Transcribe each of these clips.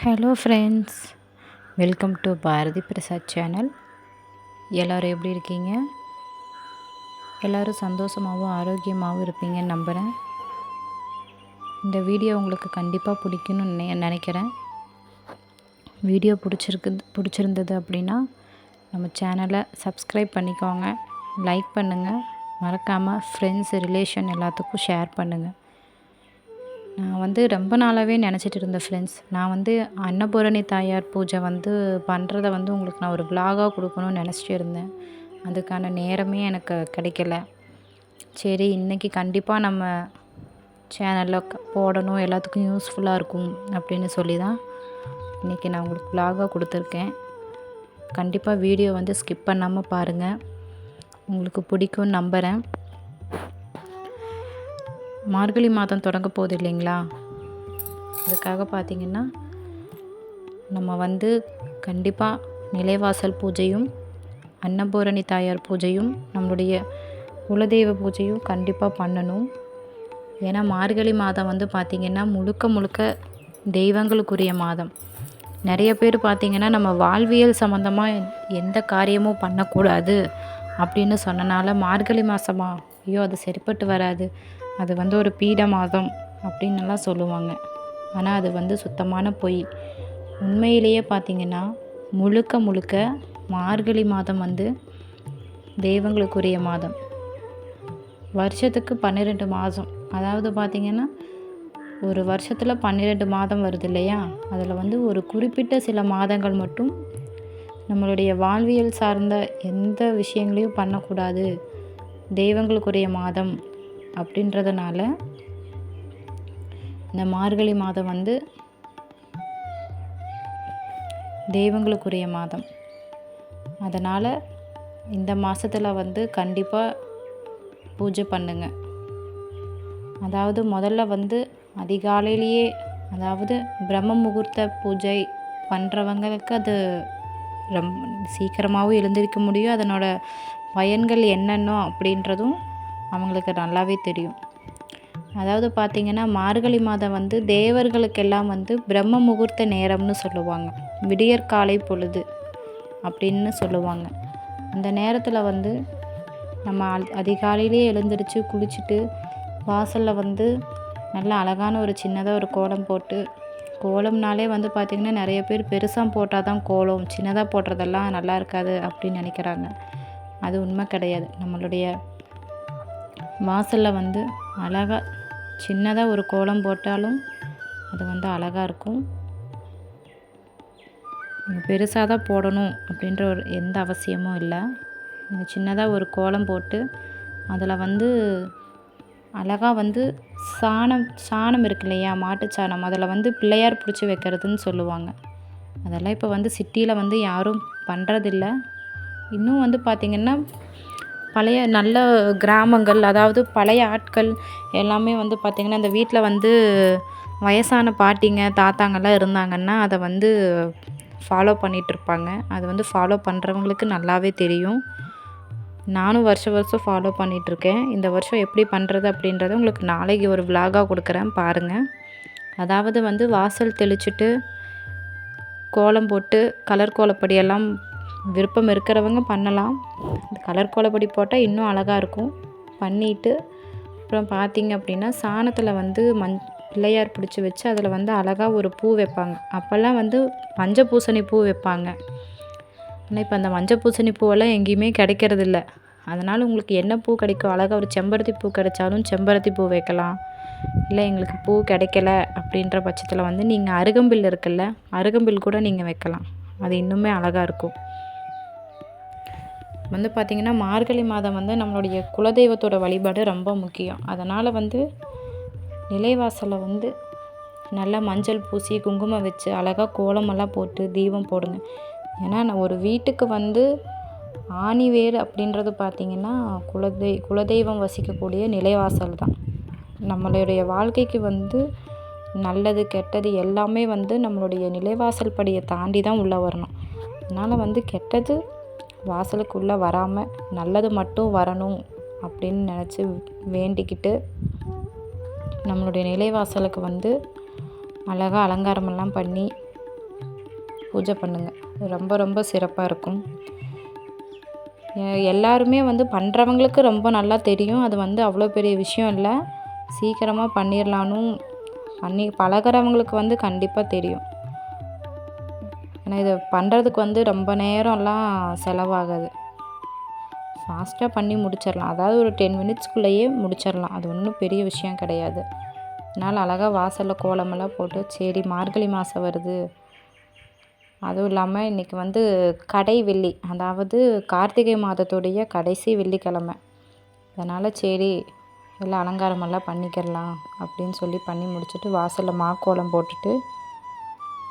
Hello friends welcome to Bharathi Prasad channel எல்லோரும் எப்படி இருக்கீங்க? எல்லோரும் சந்தோஷமாகவும் ஆரோக்கியமாகவும் இருப்பீங்கன்னு நம்புகிறேன் இந்த வீடியோ உங்களுக்கு கண்டிப்பாக பிடிக்குன்னு நெ நினைக்கிறேன். வீடியோ பிடிச்சிருக்கு பிடிச்சிருந்தது அப்படின்னா நம்ம சேனலை சப்ஸ்கிரைப் பண்ணிக்கோங்க. லைக் பண்ணுங்கள் மறக்காமல் ஃப்ரெண்ட்ஸ் ரிலேஷன் எல்லாத்துக்கும் ஷேர் பண்ணுங்கள் நான் வந்து ரொம்ப நாளாகவே நினச்சிட்டு இருந்தேன் ஃப்ரெண்ட்ஸ் நான் வந்து அன்னபூரணி தாயார் பூஜை வந்து பண்ணுறத வந்து உங்களுக்கு நான் ஒரு விலாகாக கொடுக்கணும்னு நினச்சிட்டு இருந்தேன். அதுக்கான நேரமே எனக்கு கிடைக்கல. சரி இன்றைக்கி கண்டிப்பாக நம்ம சேனலில் போடணும் எல்லாத்துக்கும் யூஸ்ஃபுல்லாக இருக்கும் அப்படின்னு சொல்லி தான் இன்றைக்கி நான் உங்களுக்கு விலாகாக கொடுத்துருக்கேன். கண்டிப்பாக வீடியோ வந்து ஸ்கிப் பண்ணாமல் பாருங்கள் உங்களுக்கு பிடிக்கும்னு நம்புகிறேன் மார்கழி மாதம் தொடங்க போகுது இல்லைங்களா? அதுக்காக பார்த்திங்கன்னா நம்ம வந்து கண்டிப்பாக நிலைவாசல் பூஜையும் அன்னபூரணி தாயார் பூஜையும் நம்மளுடைய குலதெய்வ பூஜையும் கண்டிப்பாக பண்ணணும். ஏன்னா மார்கழி மாதம் வந்து பார்த்திங்கன்னா முழுக்க முழுக்க தெய்வங்களுக்குரிய மாதம். நிறைய பேர் பார்த்திங்கன்னா நம்ம வாழ்வியல் சம்மந்தமாக எந்த காரியமும் பண்ணக்கூடாது அப்படின்னு சொன்னனால மார்கழி மாதமா ஐயோ அது சரிப்பட்டு வராது. அது வந்து ஒரு பீட மாதம் அப்படின்னுலாம் சொல்லுவாங்க. ஆனால் அது வந்து சுத்தமான பொய். உண்மையிலேயே பார்த்திங்கன்னா முழுக்க முழுக்க மார்கழி மாதம் வந்து தெய்வங்களுக்குரிய மாதம். வருஷத்துக்கு பன்னிரெண்டு மாதம். அதாவது பார்த்திங்கன்னா ஒரு வருஷத்தில் பன்னிரெண்டு மாதம் வருது இல்லையா? அதில் வந்து ஒரு குறிப்பிட்ட சில மாதங்கள் மட்டும் நம்மளுடைய வாழ்வியல் சார்ந்த எந்த விஷயங்களையும் பண்ணக்கூடாது. தெய்வங்களுக்குரிய மாதம். அப்படின்றதுனால இந்த மார்கழி மாதம் வந்து தெய்வங்களுக்குரிய மாதம். அதனால் இந்த மாதத்தில் வந்து கண்டிப்பாக பூஜை பண்ணுங்க. அதாவது முதல்ல வந்து அதிகாலையிலேயே அதாவது பிரம்ம முகூர்த்த பூஜை பண்ணுறவங்களுக்கு அது ரொம்ப சீக்கிரமாகவும் எழுந்திருக்க முடியும். அதனோட பயன்கள் என்னென்னோ அப்படின்றதும் அவங்களுக்கு நல்லாவே தெரியும். அதாவது பார்த்திங்கன்னா மார்கழி மாதம் வந்து தேவர்களுக்கெல்லாம் வந்து பிரம்ம முகூர்த்த நேரம்னு சொல்லுவாங்க. விடியற்காலை பொழுது அப்படின்னு சொல்லுவாங்க. அந்த நேரத்தில் வந்து நம்ம அதிகாலையிலே எழுந்திரிச்சு குளிச்சுட்டு வாசலில் வந்து நல்ல அழகான ஒரு சின்னதாக ஒரு கோலம் போட்டு கோலம்னாலே வந்து பார்த்திங்கன்னா நிறைய பேர் பெருசாக போட்டால் தான் கோலம் சின்னதாக போடுறதெல்லாம் நல்லா இருக்காது அப்படின்னு நினைக்கிறாங்க. அது உண்மை கிடையாது. நம்மளுடைய வாசலில் வந்து அழகாக சின்னதாக ஒரு கோலம் போட்டாலும் அது வந்து அழகாக இருக்கும். பெருசாக தான் போடணும் அப்படின்ற ஒரு எந்த அவசியமும் இல்லை. நீங்கள் சின்னதாக ஒரு கோலம் போட்டு அதில் வந்து அழகாக வந்து சாணம் சாணம் இருக்கு இல்லையா மாட்டு சாணம். அதில் வந்து பிள்ளையார் பிடிச்சி வைக்கிறதுன்னு சொல்லுவாங்க. அதெல்லாம் இப்போ வந்து சிட்டியில் வந்து யாரும் பண்ணுறதில்ல இன்னும் வந்து பார்த்திங்கன்னா பழைய நல்ல கிராமங்கள் அதாவது பழைய ஆட்கள் எல்லாமே வந்து பார்த்திங்கன்னா இந்த வீட்டில் வந்து வயசான பாட்டிங்க தாத்தாங்கெல்லாம் இருந்தாங்கன்னா அதை வந்து ஃபாலோ பண்ணிகிட்ருப்பாங்க அது வந்து ஃபாலோ பண்ணுறவங்களுக்கு நல்லாவே தெரியும். நானும் வருஷம் வருஷம் ஃபாலோ பண்ணிகிட்ருக்கேன் இந்த வருஷம் எப்படி பண்ணுறது அப்படின்றத உங்களுக்கு நாளைக்கு ஒரு விலாகாக கொடுக்குறேன் பாருங்கள் அதாவது வந்து வாசல் தெளிச்சுட்டு கோலம் போட்டு கலர் கோலப்படியெல்லாம் விருப்பம் இருக்கிறவங்க பண்ணலாம். கலர் கோலப்பொடி போட்டால் இன்னும் அழகாக இருக்கும். பண்ணிவிட்டு அப்புறம் பார்த்திங்க அப்படின்னா சாணத்தில் வந்து மஞ் பிள்ளையார் பிடிச்சி வச்சு அதில் வந்து அழகாக ஒரு பூ வைப்பாங்க. அப்போல்லாம் வந்து மஞ்சள் பூசணி பூ வைப்பாங்க. ஆனால் இப்போ அந்த மஞ்சள் பூசணி பூவெல்லாம் எங்கேயுமே கிடைக்கிறதில்ல. அதனால் உங்களுக்கு என்ன பூ கிடைக்கும்? அழகாக ஒரு செம்பருத்தி பூ கிடைச்சாலும் செம்பருத்தி பூ வைக்கலாம். இல்லை எங்களுக்கு பூ கிடைக்கல அப்படின்ற பட்சத்தில் வந்து நீங்கள் அருகம்பில் இருக்குல்ல அருகம்பில் கூட நீங்கள் வைக்கலாம். அது இன்னுமே அழகாக இருக்கும். வந்து பார்த்திங்கன்னா மார்கழி மாதம் வந்து நம்மளுடைய குலதெய்வத்தோட வழிபாடு ரொம்ப முக்கியம். அதனால் வந்து நிலைவாசலை வந்து நல்லா மஞ்சள் பூசி குங்குமம் வச்சு அழகாக கோலமெல்லாம் போட்டு தீபம் போடுங்க. ஏன்னா நான் ஒரு வீட்டுக்கு வந்து ஆணி வேர் அப்படின்றது பார்த்திங்கன்னா குலதெய் குலதெய்வம் வசிக்கக்கூடிய நிலைவாசல் தான். நம்மளுடைய வாழ்க்கைக்கு வந்து நல்லது கெட்டது எல்லாமே வந்து நம்மளுடைய நிலைவாசல் படியை தாண்டி தான் உள்ளே வரணும். அதனால் வந்து கெட்டது வாசலுக்குள்ளே வராமல் நல்லது மட்டும் வரணும் அப்படின்னு நினச்சி வேண்டிக்கிட்டு நம்மளுடைய நிலைவாசலுக்கு வந்து அழகாக அலங்காரமெல்லாம் பண்ணி பூஜை பண்ணுங்கள் ரொம்ப ரொம்ப சிறப்பாக இருக்கும். எல்லாருமே வந்து பண்ணுறவங்களுக்கு ரொம்ப நல்லா தெரியும். அது வந்து அவ்வளோ பெரிய விஷயம் இல்லை. சீக்கிரமாக பண்ணிடலான்னு பண்ணி பழகுறவங்களுக்கு வந்து கண்டிப்பாக தெரியும். ஏன்னா இது பண்ணுறதுக்கு வந்து ரொம்ப நேரம்லாம் செலவாகாது. ஃபாஸ்ட்டாக பண்ணி முடிச்சிடலாம். அதாவது ஒரு டென் மினிட்ஸ்க்குள்ளேயே முடிச்சிடலாம். அது ஒன்றும் பெரிய விஷயம் கிடையாது. அதனால் அழகாக வாசலில் கோலமெல்லாம் போட்டு சரி மார்கழி மாதம் வருது. அதுவும் இல்லாமல் இன்றைக்கி வந்து கடை வெள்ளி. அதாவது கார்த்திகை மாதத்துடைய கடைசி வெள்ளிக்கிழமை. அதனால் சரி எல்லாம் அலங்காரமெல்லாம் பண்ணிக்கிடலாம் அப்படின்னு சொல்லி பண்ணி முடிச்சுட்டு வாசலில் மாக்கோலம் போட்டுட்டு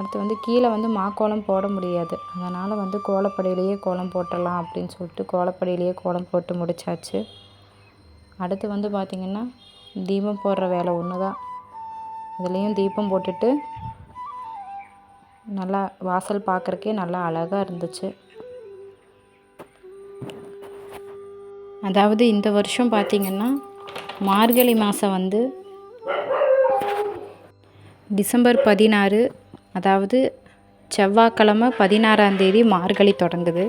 அடுத்து வந்து கீழே வந்து மாக்கோலம் போட முடியாது. அதனால் வந்து கோலப்படியிலேயே கோலம் போட்டுடலாம் அப்படின்னு சொல்லிட்டு கோலப்படியிலேயே கோலம் போட்டு முடிச்சாச்சு. அடுத்து வந்து பார்த்திங்கன்னா தீபம் போடுற வேலை ஒன்று தான் அதுலேயும் தீபம் போட்டுட்டு நல்லா வாசல் பார்க்குறக்கே நல்லா அழகாக இருந்துச்சு. அதாவது இந்த வருஷம் பார்த்திங்கன்னா மார்கழி மாதம் வந்து டிசம்பர் பதினாறு அதாவது செவ்வாய்க்கிழமை பதினாறாம் தேதி மார்கழி தொடங்குது.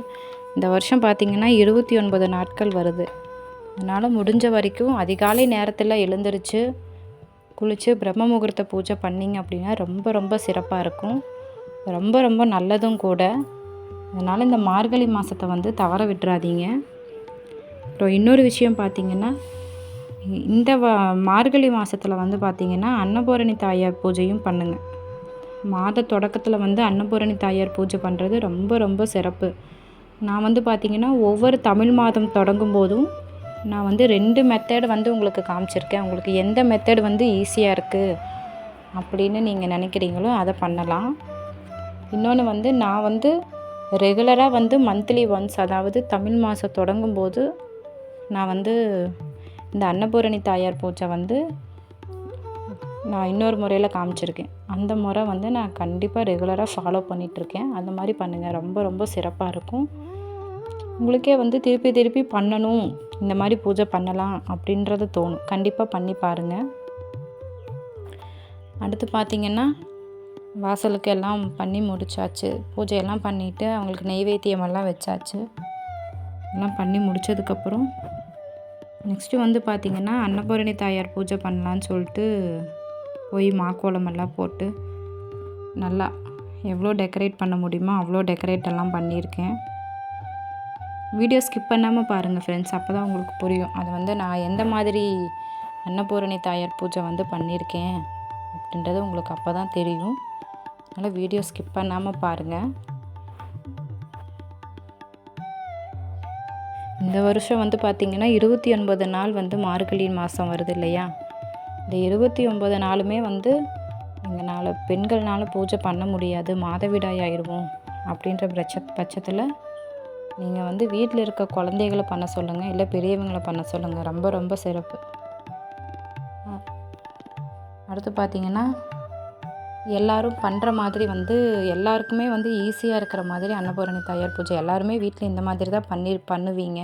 இந்த வருஷம் பார்த்திங்கன்னா இருபத்தி ஒன்பது நாட்கள் வருது. அதனால் முடிஞ்ச வரைக்கும் அதிகாலை நேரத்தில் எழுந்திரிச்சு குளித்து பிரம்ம முகூர்த்த பூஜை பண்ணிங்க அப்படின்னா ரொம்ப ரொம்ப சிறப்பாக இருக்கும். ரொம்ப ரொம்ப நல்லதும் கூட. அதனால் இந்த மார்கழி மாதத்தை வந்து தவற விட்டுறாதீங்க. அப்புறம் இன்னொரு விஷயம் பார்த்திங்கன்னா இந்த மார்கழி மாதத்தில் வந்து பார்த்திங்கன்னா அன்னபூரணி தாயார் பூஜையும் பண்ணுங்கள் மாத தொடக்கத்தில் வந்து அன்னபூரணி தாயார் பூஜை பண்ணுறது ரொம்ப ரொம்ப சிறப்பு. நான் வந்து பார்த்திங்கன்னா ஒவ்வொரு தமிழ் மாதம் தொடங்கும் போதும் நான் வந்து ரெண்டு மெத்தட் வந்து உங்களுக்கு காமிச்சிருக்கேன். உங்களுக்கு எந்த மெத்தட் வந்து ஈஸியாக இருக்குது அப்படின்னு நீங்கள் நினைக்கிறீங்களோ அதை பண்ணலாம். இன்னொன்று வந்து நான் வந்து ரெகுலராக வந்து மந்த்லி ஒன்ஸ் அதாவது தமிழ் மாதம் தொடங்கும் போது நான் வந்து இந்த அன்னபூரணி தாயார் பூஜை வந்து நான் இன்னொரு முறையில் காமிச்சிருக்கேன். அந்த முறை வந்து நான் கண்டிப்பாக ரெகுலராக ஃபாலோ பண்ணிகிட்ருக்கேன் அந்த மாதிரி பண்ணுங்கள் ரொம்ப ரொம்ப சிறப்பாக இருக்கும். உங்களுக்கே வந்து திருப்பி திருப்பி பண்ணணும். இந்த மாதிரி பூஜை பண்ணலாம் அப்படின்றது தோணும். கண்டிப்பாக பண்ணி பாருங்கள் அடுத்து பார்த்திங்கன்னா வாசலுக்கு எல்லாம் பண்ணி முடித்தாச்சு பூஜையெல்லாம் பண்ணிவிட்டு அவங்களுக்கு நெய்வேத்தியமெல்லாம் வச்சாச்சு. எல்லாம் பண்ணி முடித்ததுக்கப்புறம் நெக்ஸ்ட்டு வந்து பார்த்திங்கன்னா அன்னபூரணி தாயார் பூஜை பண்ணலான்னு சொல்லிட்டு போய் மாக்கோலமெல்லாம் போட்டு நல்லா எவ்வளோ டெக்கரேட் பண்ண முடியுமோ அவ்வளோ டெக்கரேட் எல்லாம் பண்ணியிருக்கேன். வீடியோ ஸ்கிப் பண்ணாமல் பாருங்கள் ஃப்ரெண்ட்ஸ் அப்போ தான் உங்களுக்கு புரியும். அது வந்து நான் எந்த மாதிரி அன்னபூரணி தாயார் பூஜை வந்து பண்ணியிருக்கேன் அப்படின்றது உங்களுக்கு அப்போ தான் தெரியும். அதனால் வீடியோ ஸ்கிப் பண்ணாமல் பாருங்கள் இந்த வருஷம் வந்து பார்த்திங்கன்னா இருபத்தி ஒன்பது நாள் வந்து மார்கழி மாதம் வருது இல்லையா? இந்த இருபத்தி ஒம்பது நாளுமே வந்து எங்களால் பெண்கள்னால பூஜை பண்ண முடியாது மாதவிடாய் ஆயிடுவோம் அப்படின்ற பட்ச பட்சத்தில் நீங்கள் வந்து வீட்டில் இருக்க குழந்தைகளை பண்ண சொல்லுங்கள் இல்லை பெரியவங்களை பண்ண சொல்லுங்கள் ரொம்ப ரொம்ப சிறப்பு. அடுத்து பார்த்தீங்கன்னா எல்லோரும் பண்ணுற மாதிரி வந்து எல்லாருக்குமே வந்து ஈஸியாக இருக்கிற மாதிரி அன்னபூரணி தாயார் பூஜை. எல்லாருமே வீட்டில் இந்த மாதிரி தான் பண்ணி பண்ணுவீங்க.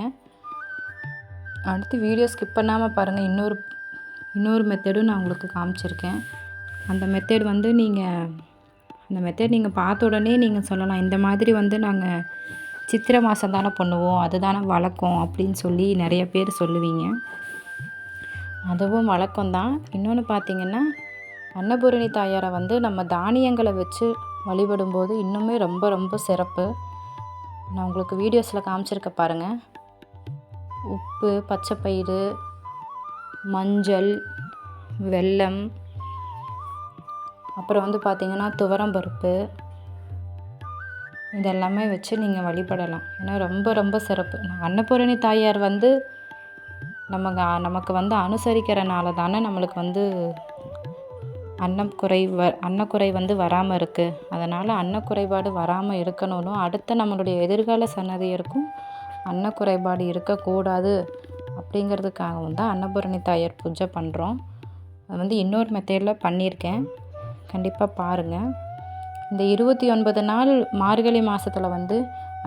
அடுத்து வீடியோ ஸ்கிப் பண்ணாமல் பாருங்கள் இன்னொரு இன்னொரு மெத்தடும் நான் உங்களுக்கு காமிச்சிருக்கேன். அந்த மெத்தட் வந்து நீங்கள் அந்த மெத்தட் நீங்கள் பார்த்த உடனே நீங்கள் சொல்லலாம். இந்த மாதிரி வந்து நாங்கள் சித்திரை மாதம் தானே பண்ணுவோம். அதுதானே வழக்கம் அப்படின்னு சொல்லி நிறைய பேர் சொல்லுவீங்க. அதுவும் வழக்கம்தான் இன்னொன்று பார்த்தீங்கன்னா அன்னபூரணி தாயாரை வந்து நம்ம தானியங்களை வச்சு வழிபடும்போது இன்னுமே ரொம்ப ரொம்ப சிறப்பு. நான் உங்களுக்கு வீடியோஸில் காமிச்சிருக்க பாருங்கள் உப்பு பச்சை பயிறு மஞ்சள் வெல்லம் அப்புறம் வந்து பார்த்திங்கன்னா துவரம்பருப்பு இதெல்லாமே வச்சு நீங்கள் வழிபடலாம். ஏன்னா ரொம்ப ரொம்ப சிறப்பு. அன்னபூரணி தாயார் வந்து நமக்கு நமக்கு வந்து அனுசரிக்கிறனால தானே நம்மளுக்கு வந்து அன்னக்குறை வ அன்னக்குறை வந்து வராமல் இருக்குது அதனால் அன்னக்குறைபாடு வராமல் இருக்கணும்னு அடுத்த நம்மளுடைய எதிர்கால சன்னதியருக்கும் அன்னக்குறைபாடு இருக்கக்கூடாது. அப்படிங்கிறதுக்காகவும் தான் அன்னபூரணி தாயார் பூஜை பண்ணுறோம். அது வந்து இன்னொரு மெத்தேடில் பண்ணியிருக்கேன். கண்டிப்பாக பாருங்கள் இந்த இருபத்தி ஒன்பது நாள் மார்கழி மாதத்தில் வந்து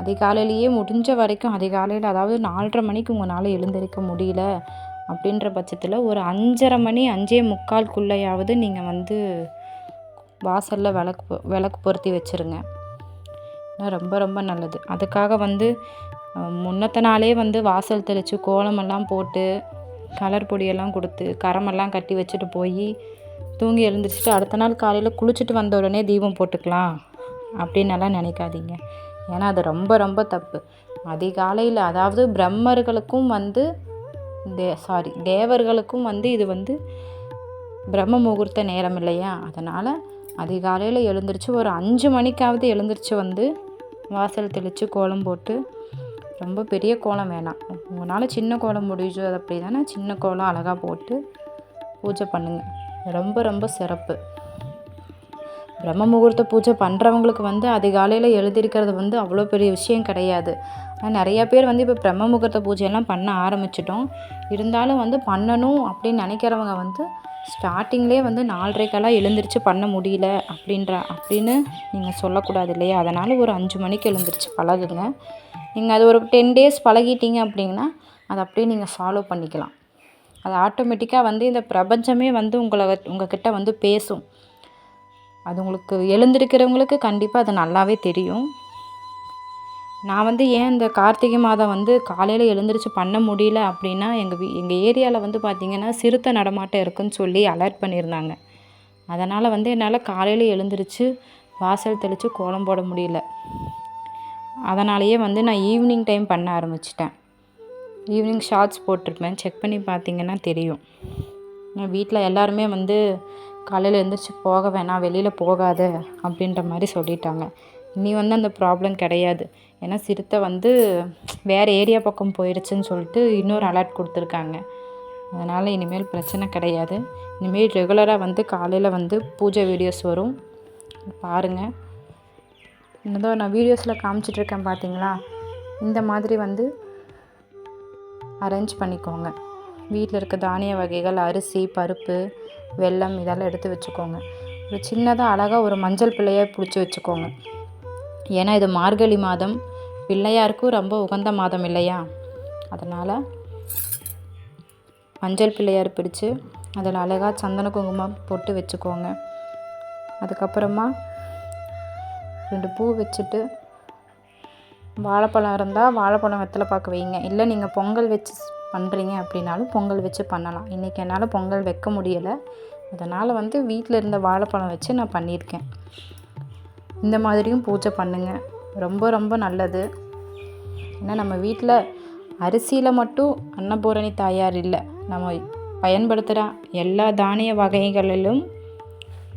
அதிகாலையிலேயே முடிஞ்ச வரைக்கும் அதிகாலையில் அதாவது நாலரை மணிக்கு உங்களால் எழுந்திருக்க முடியல அப்படின்ற பட்சத்தில் ஒரு அஞ்சரை மணி அஞ்சே முக்கால்குள்ளேயாவது நீங்கள் வந்து வாசலில் விளக்கு விளக்கு பொருத்தி வச்சுருங்க. ரொம்ப ரொம்ப நல்லது. அதுக்காக வந்து முன்னத்த நாளே வந்து வாசல் தெளித்து கோலமெல்லாம் போட்டு கலர் பொடியெல்லாம் கொடுத்து கரமெல்லாம் கட்டி வச்சுட்டு போய் தூங்கி எழுந்திரிச்சிட்டு அடுத்த நாள் காலையில் குளிச்சுட்டு வந்த உடனே தீபம் போட்டுக்கலாம் அப்படின்னெல்லாம் நினைக்காதீங்க. ஏன்னா அது ரொம்ப ரொம்ப தப்பு. அதிகாலையில் அதாவது பிரம்மர்களுக்கும் வந்து தே சாரி தேவர்களுக்கும் வந்து இது வந்து பிரம்ம முகூர்த்த நேரம் இல்லையா? அதனால் அதிகாலையில் எழுந்திரிச்சு ஒரு அஞ்சு மணிக்காவது எழுந்திரிச்சு வந்து வாசல் தெளித்து கோலம் போட்டு ரொம்ப பெரிய கோலம் வேணாம். உங்களால் சின்ன கோலம் முடிஞ்சு அது அப்படி தானே சின்ன கோலம் அழகாக போட்டு பூஜை பண்ணுங்கள் ரொம்ப ரொம்ப சிறப்பு. பிரம்ம முகூர்த்த பூஜை பண்ணுறவங்களுக்கு வந்து அதிகாலையில் எழுதியிருக்கிறது வந்து அவ்வளோ பெரிய விஷயம் கிடையாது. ஆனால் நிறையா பேர் வந்து இப்போ பிரம்ம முகூர்த்த பூஜையெல்லாம் பண்ண ஆரம்பிச்சிட்டோம். இருந்தாலும் வந்து பண்ணணும் அப்படின்னு நினைக்கிறவங்க வந்து ஸ்டார்டிங்லேயே வந்து நாலரைக்கெல்லாம் எழுந்திரிச்சு பண்ண முடியல அப்படின்ற அப்படின்னு நீங்கள் சொல்லக்கூடாது இல்லையா? அதனால் ஒரு அஞ்சு மணிக்கு எழுந்திரிச்சு பழகுங்க. நீங்கள் அது ஒரு டென் டேஸ் பழகிட்டீங்க அப்படின்னா அதை அப்படியே நீங்கள் ஃபாலோ பண்ணிக்கலாம். அது ஆட்டோமேட்டிக்காக வந்து இந்த பிரபஞ்சமே வந்து உங்களை உங்ககிட்ட வந்து பேசும். அது உங்களுக்கு எழுந்திருக்கிறவங்களுக்கு கண்டிப்பாக அது நல்லாவே தெரியும். நான் வந்து ஏன் இந்த கார்த்திகை மாதம் வந்து காலையில் எழுந்திரிச்சு பண்ண முடியல அப்படின்னா எங்கள் வீ எங்கள் ஏரியாவில் வந்து பார்த்திங்கன்னா சிறுத்தை நடமாட்டம் இருக்குன்னு சொல்லி அலர்ட் பண்ணியிருந்தாங்க. அதனால் வந்து என்னால் காலையில் எழுந்திரிச்சு வாசல் தெளித்து கோலம் போட முடியல. அதனாலேயே வந்து நான் ஈவினிங் டைம் பண்ண ஆரம்பிச்சிட்டேன். ஈவினிங் ஷார்ட்ஸ் போட்டிருப்பேன். செக் பண்ணி பார்த்தீங்கன்னா தெரியும். நான் வீட்டில் எல்லாருமே வந்து காலையில் எழுந்திரிச்சு போக வேணாம் வெளியில் போகாத அப்படின்ற மாதிரி சொல்லிட்டாங்க. இனி வந்து அந்த ப்ராப்ளம் கிடையாது. ஏன்னா சிறுத்தை வந்து வேறு ஏரியா பக்கம் போயிடுச்சுன்னு சொல்லிட்டு இன்னொரு அலர்ட் கொடுத்துருக்காங்க. அதனால் இனிமேல் பிரச்சனை கிடையாது. இனிமேல் ரெகுலராக வந்து காலையில் வந்து பூஜை வீடியோஸ் வரும். பாருங்கள் இன்னதோ நான் வீடியோஸில் காமிச்சிட்ருக்கேன் பார்த்தீங்களா இந்த மாதிரி வந்து அரேஞ்ச் பண்ணிக்கோங்க. வீட்டில் இருக்க தானிய வகைகள் அரிசி பருப்பு வெல்லம் இதெல்லாம் எடுத்து வச்சுக்கோங்க. ஒரு சின்னதாக அழகாக ஒரு மஞ்சள் பிள்ளையாக பிடிச்சி வச்சுக்கோங்க. ஏன்னா இது மார்கழி மாதம். பிள்ளையாருக்கும் ரொம்ப உகந்த மாதம் இல்லையா? அதனால் மஞ்சள் பிள்ளையார் பிடிச்சு அதில் அழகாக சந்தன குங்குமம் போட்டு வச்சுக்கோங்க. அதுக்கப்புறமா ரெண்டு பூ வச்சுட்டு வாழைப்பழம் இருந்தால் வாழைப்பழம் வெத்தலை பார்க்க வைங்க. இல்லை நீங்கள் பொங்கல் வச்சு பண்ணுறீங்க அப்படின்னாலும் பொங்கல் வச்சு பண்ணலாம். இன்றைக்கி என்னால் பொங்கல் வைக்க முடியலை. அதனால் வந்து வீட்டில் இருந்த வாழைப்பழம் வச்சு நான் பண்ணியிருக்கேன். இந்த மாதிரியும் பூஜை பண்ணுங்கள் ரொம்ப ரொம்ப நல்லது. ஏன்னா நம்ம வீட்டில் அரிசியில் மட்டும் அன்னபூரணி தாயார் இல்லை. நம்ம பயன்படுத்துகிற எல்லா தானிய வகைகளிலும்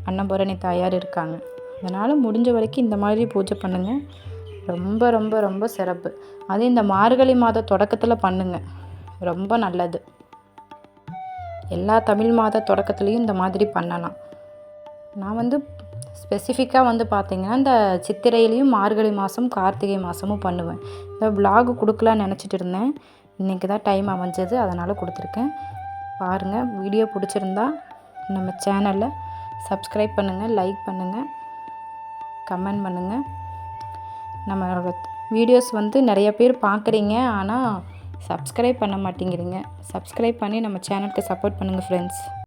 அன்னபூரணி தாயார் இருக்காங்க. அதனால் முடிஞ்ச வரைக்கும் இந்த மாதிரி பூஜை பண்ணுங்கள் ரொம்ப ரொம்ப ரொம்ப சிறப்பு. அது இந்த மார்கழி மாத தொடக்கத்தில் பண்ணுங்கள் ரொம்ப நல்லது. எல்லா தமிழ் மாத தொடக்கத்துலேயும் இந்த மாதிரி பண்ணலாம். நான் வந்து ஸ்பெசிஃபிக்காக வந்து பார்த்திங்கன்னா இந்த சித்திரையிலையும் மார்கழி மாதம் கார்த்திகை மாதமும் பண்ணுவேன். இந்த vlog கொடுக்கலான்னு நினச்சிட்டு இருந்தேன். இன்றைக்கி தான் டைம் அமைஞ்சது அதனால் கொடுத்துருக்கேன். பாருங்கள் வீடியோ பிடிச்சிருந்தா நம்ம சேனலை சப்ஸ்கிரைப் பண்ணுங்கள் லைக் பண்ணுங்கள் கமெண்ட் பண்ணுங்கள் நம்மளோட வீடியோஸ் வந்து நிறைய பேர் பார்க்குறீங்க ஆனால் சப்ஸ்கிரைப் பண்ண மாட்டேங்கிறீங்க. சப்ஸ்கிரைப் பண்ணி நம்ம சேனலுக்கு சப்போர்ட் பண்ணுங்கள் ஃப்ரெண்ட்ஸ்